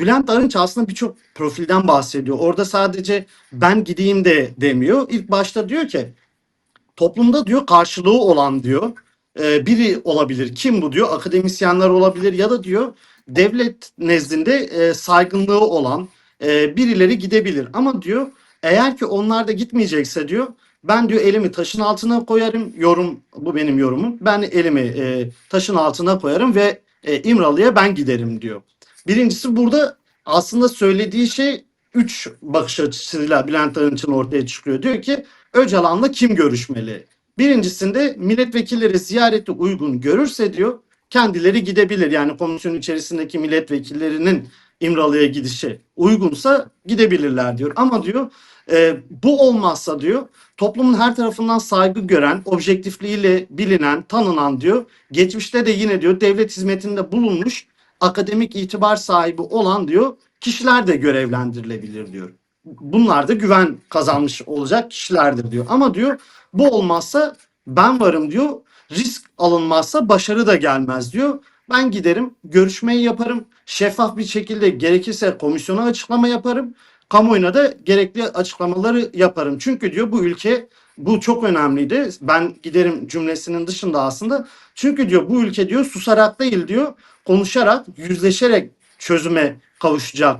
Bülent Arınç aslında birçok profilden bahsediyor. Orada sadece ben gideyim de demiyor. İlk başta diyor ki toplumda diyor karşılığı olan diyor e, biri olabilir. Kim bu diyor? Akademisyenler olabilir ya da diyor devlet nezdinde e, saygınlığı olan e, birileri gidebilir. Ama diyor eğer ki onlar da gitmeyecekse diyor ben diyor elimi taşın altına koyarım. Yorum bu benim yorumum. Ben elimi taşın altına koyarım ve İmralı'ya ben giderim diyor. Birincisi burada aslında söylediği şey üç bakış açısıyla Bülent Arınç'ın ortaya çıkıyor. Diyor ki Öcalan'la kim görüşmeli? Birincisinde milletvekilleri ziyareti uygun görürse diyor kendileri gidebilir. Yani komisyon içerisindeki milletvekillerinin İmralı'ya gidişi uygunsa gidebilirler diyor. Ama diyor e, bu olmazsa diyor toplumun her tarafından saygı gören, objektifliğiyle bilinen, tanınan diyor. Geçmişte de yine diyor devlet hizmetinde bulunmuş akademik itibar sahibi olan diyor kişiler de görevlendirilebilir diyor. Bunlar da güven kazanmış olacak kişilerdir diyor. Ama diyor bu olmazsa ben varım diyor. Risk alınmazsa başarı da gelmez diyor. Ben giderim, görüşmeyi yaparım. Şeffaf bir şekilde gerekirse komisyona açıklama yaparım. Kamuoyuna da gerekli açıklamaları yaparım. Çünkü diyor bu ülke bu çok önemliydi. Ben giderim cümlesinin dışında aslında. Çünkü diyor bu ülke diyor susarak değil diyor konuşarak, yüzleşerek çözüme kavuşacak